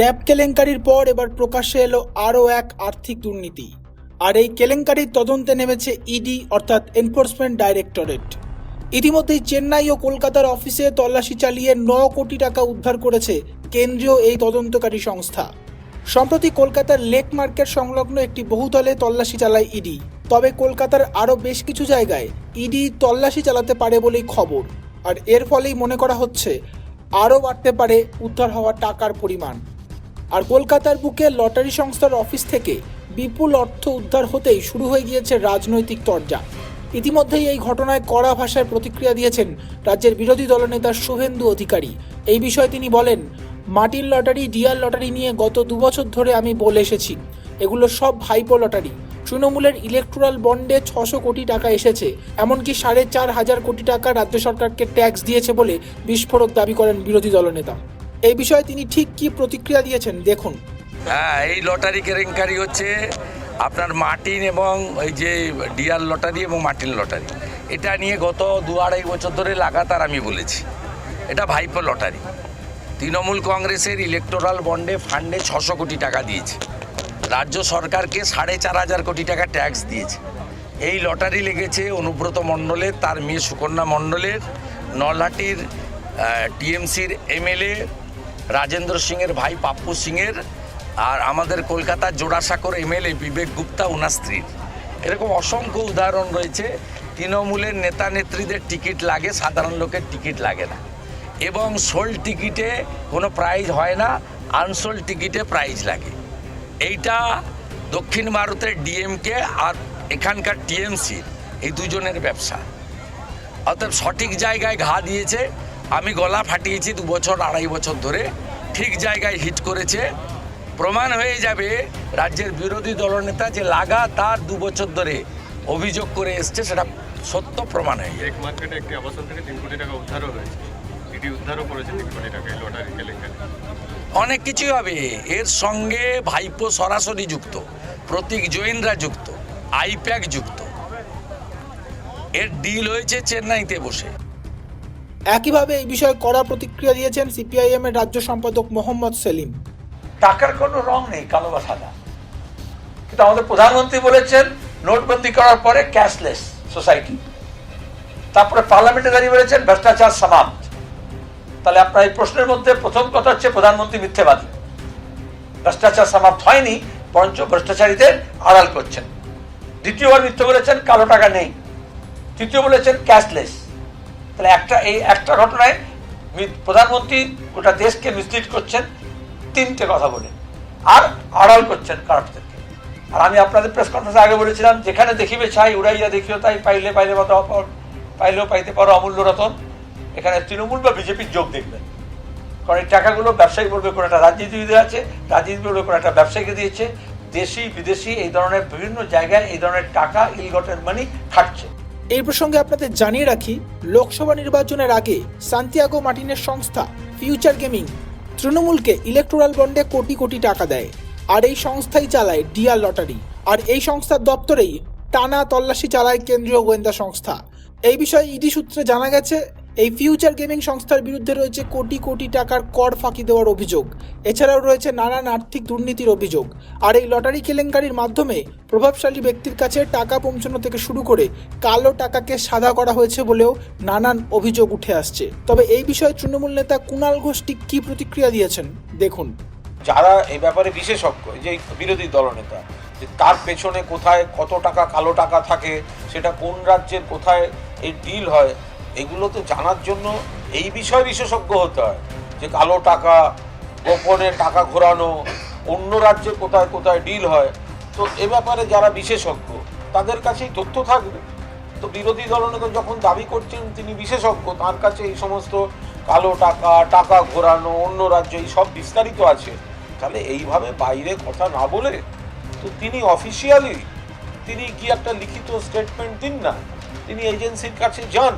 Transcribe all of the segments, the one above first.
Tab কেলেঙ্কারির পর এবার প্রকাশ্যে এলো আরও এক আর্থিক দুর্নীতি। আর এই কেলেঙ্কারির তদন্তে নেমেছে ইডি, অর্থাৎ এনফোর্সমেন্ট ডাইরেক্টরেট। ইতিমধ্যেই চেন্নাই ও কলকাতার অফিসে তল্লাশি চালিয়ে ন কোটি টাকা উদ্ধার করেছে কেন্দ্রীয় এই তদন্তকারী সংস্থা। সম্প্রতি কলকাতার লেক মার্কেট সংলগ্ন একটি বহুতলে তল্লাশি চালায় ইডি। তবে কলকাতার আরও বেশ কিছু জায়গায় ইডি তল্লাশি চালাতে পারে বলেই খবর। আর এর ফলেই মনে করা হচ্ছে, আরও বাড়তে পারে উদ্ধার হওয়া টাকার পরিমাণ। আর কলকাতার বুকে লটারি সংস্থার অফিস থেকে বিপুল অর্থ উদ্ধার হতেই শুরু হয়ে গিয়েছে রাজনৈতিক তরজা। ইতিমধ্যেই এই ঘটনায় কড়া ভাষায় প্রতিক্রিয়া দিয়েছেন রাজ্যের বিরোধী দলনেতা শুভেন্দু অধিকারী। এই বিষয়ে তিনি বলেন, মাটির লটারি, ডিয়ার লটারি নিয়ে গত দুবছর ধরে আমি বলে এসেছি। এগুলো সব ভাইপো লটারি। তৃণমূলের ইলেকট্রাল বন্ডে ছশো কোটি টাকা এসেছে। এমনকি সাড়ে চার হাজার কোটি টাকা রাজ্য সরকারকে ট্যাক্স দিয়েছে বলে বিস্ফোরক দাবি করেন বিরোধী দলনেতা। এই বিষয়ে তিনি ঠিক কি প্রতিক্রিয়া দিয়েছেন? দেখুন। হ্যাঁ এই লটারি কেলেঙ্কারি হচ্ছে আপনার মার্টিন এবং ওই যে ডিয়ার লটারি এবং মার্টিন লটারি। এটা নিয়ে গত দু আড়াই বছর ধরে লাগাতার আমি বলেছি, এটা ভাইপো লটারি। তৃণমূল কংগ্রেসের ইলেকটোরাল বন্ডে ফান্ডে ছশো কোটি টাকা দিয়েছে। রাজ্য সরকারকে সাড়ে চার হাজার কোটি টাকা ট্যাক্স দিয়েছে। এই লটারি লেগেছে অনুব্রত মণ্ডলের, তার মেয়ে সুকন্যা মণ্ডলের, নলহাটির টিএমসির এমএলএ রাজেন্দ্র সিংয়ের ভাই পাপ্পু সিংয়ের আর আমাদের কলকাতার জোড়াসাঁকর এমএলএ বিবেক গুপ্তা ওনার স্ত্রীর এরকম অসংখ্য উদাহরণ রয়েছে। তৃণমূলের নেতা নেত্রীদের টিকিট লাগে, সাধারণ লোকের টিকিট লাগে না। এবং সোল টিকিটে কোনো প্রাইজ হয় না, আনসোল টিকিটে প্রাইজ লাগে। এইটা দক্ষিণ ভারতের ডিএমকে আর এখানকার টিএমসি এই দুজনের ব্যবসা। অর্থাৎ সঠিক জায়গায় ঘা দিয়েছে। আমি গলা ফাটিয়েছি দু বছর আড়াই বছর ধরে। ঠিক জায়গায় হিট করেছে। প্রমাণ হয়ে যাবে রাজ্যের বিরোধী দলনেতা যে লাগাতার দু বছর ধরে অভিযোগ করে এসছে সেটা সত্য প্রমাণ হয়ে যাবে। মার্কেটে একটি আবাসন থেকে তিন কোটি টাকা উদ্ধারও হয়েছে। এটি উদ্ধারও করেছে তিন কোটি টাকা লটারি কেলেঙ্কারি অনেক কিছুই হবে। এর সঙ্গে ভাইপো সরাসরি যুক্ত প্রতীক জৈনরা যুক্ত আইপ্যাক যুক্ত। এর ডিল হয়েছে চেন্নাইতে বসে। একইভাবে এই বিষয়ে কড়া প্রতিক্রিয়া দিয়েছেন সিপিআইএম এর রাজ্য সম্পাদক মোহাম্মদ সেলিম। টাকার কোনো রং নেই, কালো বা সাদা। কিন্তু আমাদের প্রধানমন্ত্রী বলেছেন, নোটবন্দি করার পরে ক্যাশলেস সোসাইটি। তারপরে পার্লামেন্টে দাঁড়িয়ে বলেছেন, ভ্রষ্টাচার সমাপ্ত। তাহলে আপনার এই প্রশ্নের মধ্যে প্রথম কথা হচ্ছে প্রধানমন্ত্রী মিথ্যেবাদী। ভ্রষ্টাচার সমাপ্ত হয়নি, বরঞ্চ ভ্রষ্টাচারীদের আড়াল করছেন। দ্বিতীয়বার মিথ্যে বলেছেন, কালো টাকা নেই। তৃতীয় বলেছেন, ক্যাশলেস। তাহলে একটা এই একটা ঘটনায় প্রধানমন্ত্রী গোটা দেশকে মিসলিড করছেন তিনটে কথা বলে। আর আড়াল করছেন কারাপদেরকে আর আমি আপনাদের প্রেস কনফারেন্সে আগে বলেছিলাম যেখানে দেখিবে ছাই উড়াইয়া দেখিও তাই পাইলে পাইলে পাও, পাইলেও পাইতে পারো অমূল্য রতন। এখানে তৃণমূল বা বিজেপির যোগ দেখবেন। কারণ এই টাকাগুলো ব্যবসায়ী বলবে কোনো একটা রাজনীতিবিদের আছে রাজনীতি বলবে কোনো একটা ব্যবসায়ীকে দিয়েছে। দেশি বিদেশি এই ধরনের বিভিন্ন জায়গায় এই ধরনের টাকা ইলগটের মানি খাটছে। এই প্রসঙ্গে আপনাদের জানিয়ে রাখি, লোকসভা নির্বাচনের আগে সান্তিয়াগো মার্টিনের সংস্থা ফিউচার গেমিং তৃণমূলকে ইলেকট্রাল বন্ডে কোটি কোটি টাকা দেয়। আর এই সংস্থাই চালায় ডিয়ার লটারি। আর এই সংস্থার দপ্তরেই টানা তল্লাশি চালায় কেন্দ্রীয় গোয়েন্দা সংস্থা। এই বিষয়ে ইডি সূত্রে জানা গেছে এই ফিউচার গেমিং সংস্থার বিরুদ্ধে রয়েছে কোটি কোটি টাকার কর ফাঁকি দেওয়ার অভিযোগ। এছাড়াও রয়েছে নানান আর্থিক দুর্নীতির অভিযোগ। আর এই লটারি কেলেঙ্কারির মাধ্যমে প্রভাবশালী ব্যক্তির কাছে টাকা পৌঁছানো থেকে শুরু করে কালো টাকাকে সাদা করা হয়েছে বলেও নানান অভিযোগ উঠে আসছে। তবে এই বিষয়ে তৃণমূল নেতা কুণাল ঘোষ ঠিক কী প্রতিক্রিয়া দিয়েছেন, দেখুন। যারা এই ব্যাপারে বিশেষজ্ঞ যে বিরোধী দলনেতা, যে তার পেছনে কোথায় কত টাকা কালো টাকা থাকে, সেটা কোন রাজ্যের কোথায় এই ডিল হয় এগুলো তো জানার জন্য এই বিষয়ে বিশেষজ্ঞ হতে হয় যে কালো টাকা, গোপনে টাকা ঘোরানো, অন্য রাজ্যে কোথায় কোথায় ডিল হয়। তো এ ব্যাপারে যারা বিশেষজ্ঞ, তাদের কাছেই তথ্য থাকবে। তো বিরোধী দলনেতা যখন দাবি করছেন তিনি বিশেষজ্ঞ, তার কাছে এই সমস্ত কালো টাকা টাকা ঘোরানো, অন্য রাজ্যে, এই সব বিস্তারিত আছে। তাহলে এইভাবে বাইরে কথা না বলে তো তিনি অফিসিয়ালি তিনি কি একটা লিখিত স্টেটমেন্ট দিন না, তিনি এজেন্সির কাছে যান।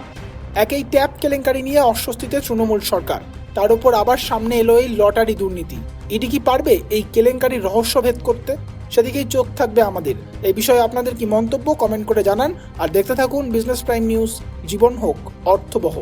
একেই ট্যাপ কেলেঙ্কারি নিয়ে অস্বস্তিতে তৃণমূল সরকার। তার উপর আবার সামনে এলো এই লটারি দুর্নীতি। এটি কি পারবে এই কেলেঙ্কারির রহস্যভেদ করতে? সেদিকেই চোখ থাকবে আমাদের। এই বিষয়ে আপনাদের কি মন্তব্য কমেন্ট করে জানান। আর দেখতে থাকুন বিজনেস প্রাইম নিউজ জীবন হোক, অর্থবহ।